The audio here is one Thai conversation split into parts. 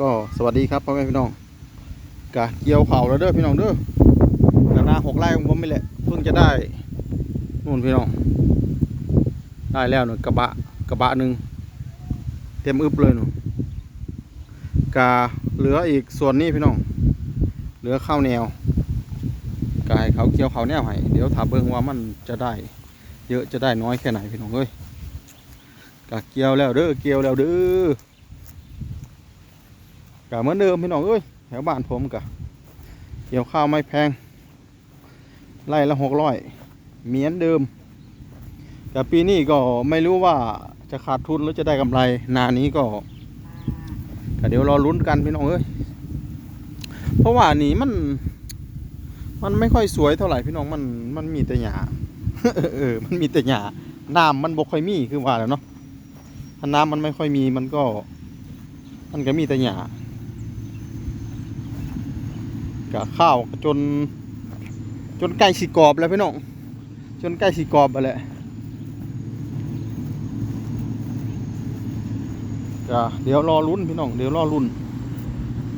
ก็สวัสดีครับพ่อแม่พี่น้องกะเกี่ยวเข่าแล้วเด้อพี่น้องเด้อกะนาหกไร่ของผมไม่แหละเพิ่งจะได้นู่นพี่น้อง ได้แล้วหนึ่งกระบะกระบะหนึ่งเต็มอึบเลยหนูกะเหลืออีกส่วนนี้พี่น้อง เหลือข้าวแนวกายเขาเกี่ยวเขาแนวให้เดี๋ยวถามเบิ่งว่ามันจะได้ เยอะจะได้น้อยแค่ไหนพี่น้องเอ้ยกะเกี่ยวแล้วเด้อเกี่ยวแล้วเด้อ กะเหมือนเดิมพี่น้องเอ้ยแถวบ้านผมกะเกี่ยวข้าวไม่แพงไร่ละหกร้อยเหมียนเดิม แต่ปีนี้ก็ไม่รู้ว่าจะขาดทุนหรือจะได้กำไร นานี้ก็ก็เดี๋ยวรอลุ้นกันพี่น้องเอ้ยเพราะว่านี่มัน มันไม่ค่อยสวยเท่าไหร่พี่น้องมันมันมีแต่หญ้าเออมันมีแต่หญ้าน้ำมันบ่ค่อยมีคือว่าแล้วเนาะถ้าน้ำมันไม่ค่อยมีมันก็ มันก็มีแต่หญ้า กะข้าวจน จนใกล้สิกรอบแล้วพี่น้องจนใกล้สิกรอบไปแล้วก็เดี๋ยวรอลุ้นพี่น้องเดี๋ยวรอลุ้น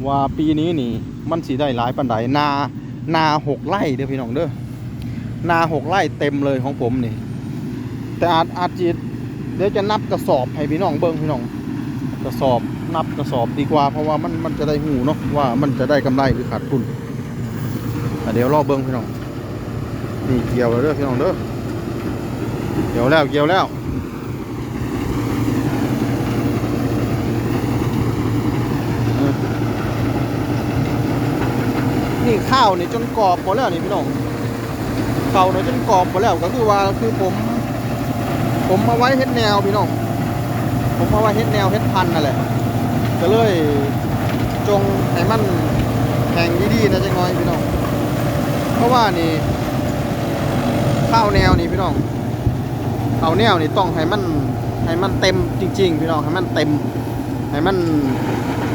ว่าปีนี้นี่มันสิได้หลายปันไดนานาหกไร่เด้อพี่น้องเด้อนาหกไร่เต็มเลยของผมนี่ แต่อาจอาจจะเดี๋ยวจะนับกระสอบให้พี่น้องเบิ้งพี่น้องกระสอบ นับกระสอบดีกว่า เพราะว่ามันมันจะได้หูเนาะว่ามันจะได้กำไรหรือขาดทุนเดี๋ยวรอเบิ้งพี่น้องนี่เกี่ยวแล้วเด้อพี่น้องเด้อเกี่ยวแล้วเกี่ยวแล้วนี่ข้าวนี่จนกรอบหมดแล้วนี่พี่น้องข้าวนี่จนกรอบหมดแล้วก็คือว่าคือผม ผมมาไว้เฮ็ดแนวพี่น้องผมมาไว้เฮ็ดแนวเฮ็ดพันนั่นแหละ ก็เลยจงให้มันแข็งดีๆนะจังน้อยพี่น้อง เพราะว่านี่ข้าวแนวนี่พี่น้องข้าวแนวนี่ต้องให้มันให้มันเต็มจริง ๆ พี่น้องให้มันเต็มให้มัน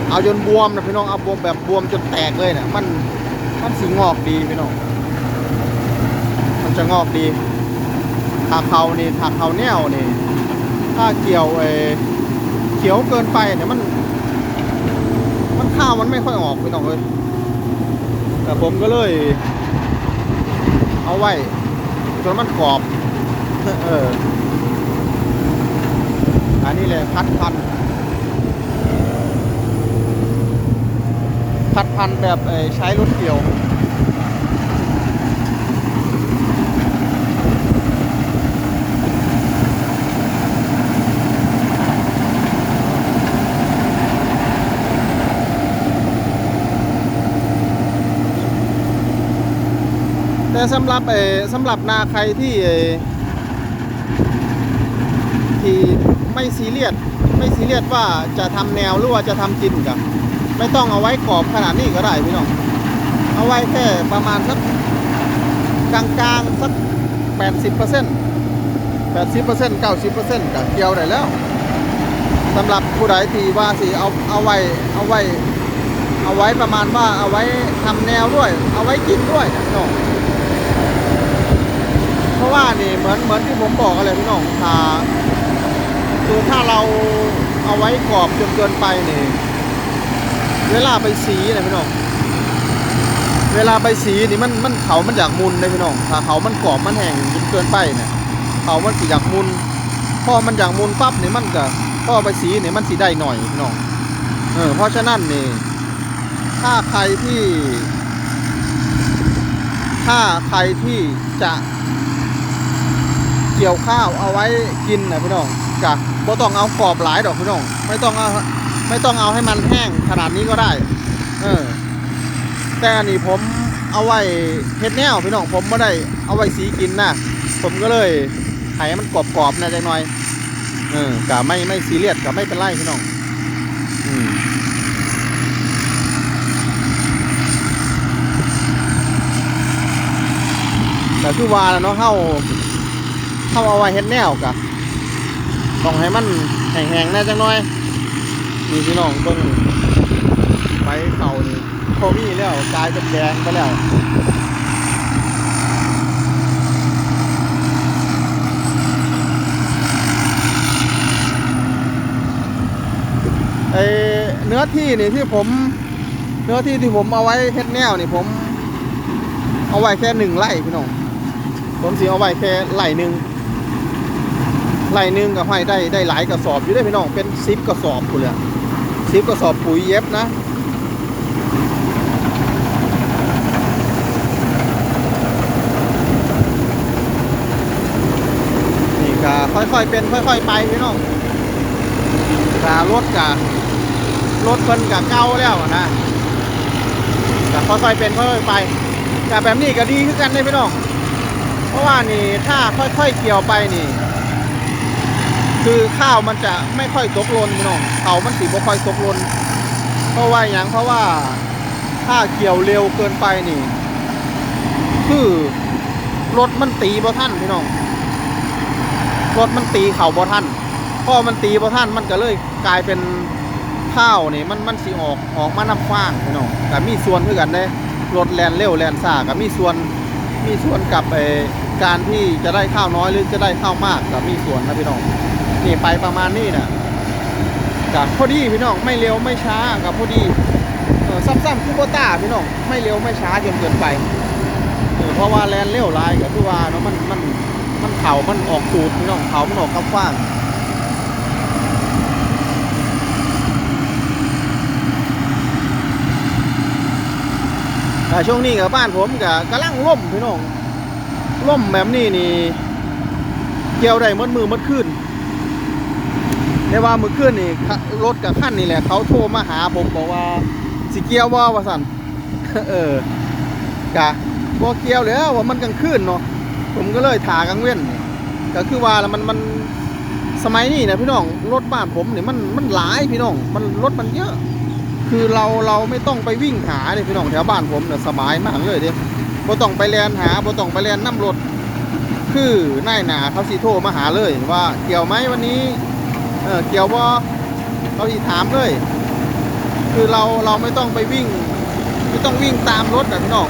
เอาจนบวมนะพี่น้องเอาบวมแบบบวมจนแตกเลยเนี่ยมันมันสีงอกดีพี่น้อง มันจะงอกดีถ้าเขานี่ถ้าเขาแนวนี่ถ้าเกี่ยวเออเขียวเกินไปเนี่ยมัน มันข้ามันไม่ค่อยออกพี่น้องเลยแต่ผมก็เลย เอาไว้จนมันกรอบเอออันนี้เลยพัดพันพัดพันแบบใช้รถเกี่ยว แต่สำหรับเออสำหรับนาใครที่เออที่ไม่ซีเรียสไม่ซีเรียสว่าจะทำแนวหรือว่าจะทำกินกับไม่ต้องเอาไว้กรอบขนาดนี้ก็ได้พี่น้องเอาไว้แค่ประมาณสักกลางๆสักแปดสิบเปอร์เซ็นต์แปดสิบเปอร์เซ็นต์เก้าสิบเปอร์เซ็นต์กับเกี่ยวได้แล้วสำหรับผู้ใดที่ว่าสิเอาเอาไว้เอาไว้เอาไว้ประมาณว่าเอาไว้ทำแนวด้วย เอาไว้กินด้วยนะน้อง นี่เหมือนเหมือนที่ผมบอกกันเลยพี่น้องถ้าคือถ้าเราเอาไว้กรอบจนเกินไปนี่ เวลาไปสีนะพี่น้องเวลาไปสีนี่มันมันเขามันอยากมุนเลยพี่น้องถ้าเขามันกรอบมันแห้งจนเกินไปเนี่ยเขามันสิอยากมุนพอมันอยากมุนปั๊บนี่มันก็พอไปสีนี่มันสีได้หน่อยพี่น้องเออเพราะฉะนั้นนี่ถ้าใครที่ ถ้าใครที่จะ เกี่ยวข้าวเอาไว้กินนะพี่น้องกะบ่ต้องเอากรอบหลายดอกพี่น้อง ไม่ต้องเอาไม่ต้องเอาให้มันแห้งขนาดนี้ก็ได้ เออ แต่อันนี้ผมเอาไว้เฮ็ดแนวพี่น้องผมไม่ได้เอาไว้สีกินนะผมก็เลยให้มันกรอบๆหนะจังหน่อย เออกะไม่ไม่ซีเรียสกะไม่เป็นไรพี่น้อง อืมแต่คือว่าแล้วเนาะเฮา เฮาเอาไว้เฮ็ดแนวกะต้องให้มันแห้งๆแน่จังหน่อยนี่พี่น้องเบิ่งไฟเขานี่พอมีแล้วกลายเป็นแดงไปแล้วเอ้เนื้อที่นี่ที่ผม เนื้อที่ที่ผมเอาไว้เฮ็ดแนวนี่ผม เอาไว้แค่หนึ่งไร่พี่น้องผมสิเอาไว้แค่ไร่หนึ่ง ไร่หนึ่งก็ให้ได้ได้หลายกระสอบอยู่ได้พี่น้องเป็นสิบกระสอบกูเลยสิบกระสอบปุ๋ยเย็บนะนี่ก็ค่อยๆเป็นค่อย ๆ ไปพี่น้องการถกะรถเพิ่นกะเก่าแล้วนะก็ค่อยๆเป็นค่อยๆไปแต่แบบนี้ก็ดีขึ้นกันเลยพี่น้อง เพราะว่านี่ถ้าค่อยๆเกี่ยวไปนี่ คือข้าวมันจะไม่ค่อยตกลนพี่น้องเขามันสีบ่ค่อยตกลนเพราะว่าอย่างเพราะว่าถ้าเกี่ยวเร็วเกินไปนี่ คือรถมันตีบ่ทันพี่น้องรถมันตีเข่าบ่ทันพอมันตีบ่ทันมันก็เลยกลายเป็นข้าวนี่มันมันสิออกออกมาน้ำฟางพี่น้องก็มีส่วนคือกันเด้รถแลนเร็วแลนซ่าก็มีส่วนมีส่วนกับไอการที่จะได้ข้าวน้อยหรือจะได้ข้าวมากก็มีส่วนนะพี่น้อง นี่ไปประมาณนี้น่ะกับพอดีพี่น้องไม่เร็วไม่ช้ากับพอดีซ้ำๆคูโบต้าพี่น้องไม่เร็วไม่ช้าจนเกินไปเออเพราะว่าแลนเร็วลายก็คือว่าเนาะมันมันมันเขามันออกสูตรพี่น้องเขามันออกกำฟ้างแต่ช่วงนี้กับบ้านผมกับกำลังล่มพี่น้องล่มแบบนี้นี่เกี่ยวได้มดมือมดขึ้น ได้ว่ามือขึ้นนี่รถกับขั้นนี่แหละ เขาโทรมาหาผมบอกว่าสิเกียวว่าวาสันเออกะบ่เกียวแล้วว่ามันกลางคืนเนาะผมก็เลยถากลางเว้นก็คือว่าแล้วมันมันสมัยนี้นะพี่น้องรถบ้านผมเนี่ยมันมันหลายพี่น้องมันรถมันเยอะ คือเราเราไม่ต้องไปวิ่งหาเลยพี่น้องแถวบ้านผมเนี่ยสบายมากเลยเด้บ่ต้องไปแลนหาบ่ต้องไปแลนน้ำรถ คือนายหนาเขาสิโทรมาหาเลยว่าเกี่ยวไหมวันนี้ เออเกี่ยวบ่เขาสิถามเลย คือเราเราไม่ต้องไปวิ่ง ไม่ต้องวิ่งตามรถนะพี่น้อง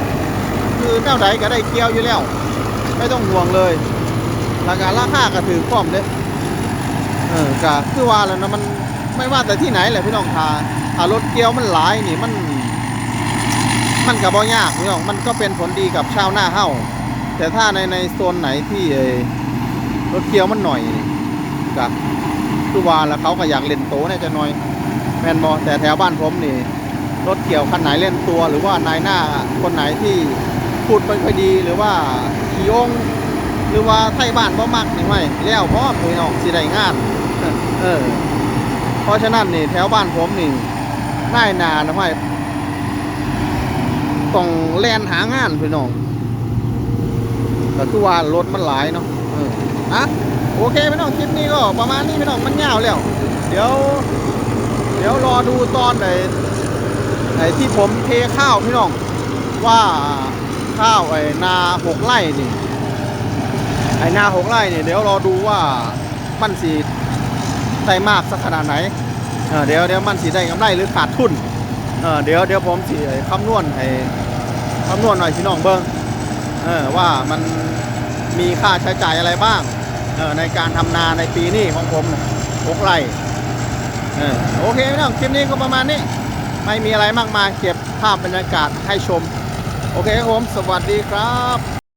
คือแนวใดก็ได้เกี่ยวอยู่แล้ว ไม่ต้องห่วงเลยราคาราคาก็ถือพร้อมเด้เออก็คือว่าแล้วนะมันไม่ว่าแต่ที่ไหนแหละพี่น้องทาถ้ารถเกี่ยวมันหลายนี่มัน มันก็บ่ยากพี่น้องมันก็เป็นผลดีกับชาวหน้าเฮ้าแต่ถ้าในในโซนไหนที่รถเกี่ยวมันหน่อยนี่ก็ คือว่าแล้วเขาก็อยากเล่นโตเนี่ยจะหน่อยแมนบอแต่แถวบ้านผมนี่รถเกี่ยวคันไหนเล่นตัว หรือว่านายหน้าคนไหนที่พูดไม่ค่อยดีหรือว่าขี้องหรือว่าไทยบ้านบ่มักนี่ไม่แล้วพร้อมพี่น้องสิได้งานเออเพราะฉะนั้นนี่แถวบ้านผมนี่นายนานะไม่ต้องแล่นหางานพี่น้องก็คือว่ารถมันหลายเนาะเอออะ โอเคพี่น้องคลิปนี้ก็ประมาณนี้พี่น้องมันยาวแล้ว เดี๋ยว เดี๋ยวรอดูตอนไหนไอ้ที่ผมเทข้าวพี่น้องว่าข้าวไอ้นาหกไร่นี่ไอ้นาหกไร่นี่เดี๋ยวรอดูว่ามันสีได้มากสักขนาดไหนเออเดี๋ยวเดี๋ยวมันสีได้กำไรหรือขาดทุนเออเดี๋ยวเดี๋ยวผมสีคำนวณไอ้คำนวณหน่อยพี่น้องเบิ้งเออว่ามันมีค่าใช้จ่ายอะไรบ้าง ในการทำนาในปีนี้ของผมหกไร่โอเคพี่น้องคลิปนี้ก็ประมาณนี้ ไม่มีอะไรมากมายเก็บภาพบรรยากาศให้ชม โอเคครับผม สวัสดีครับ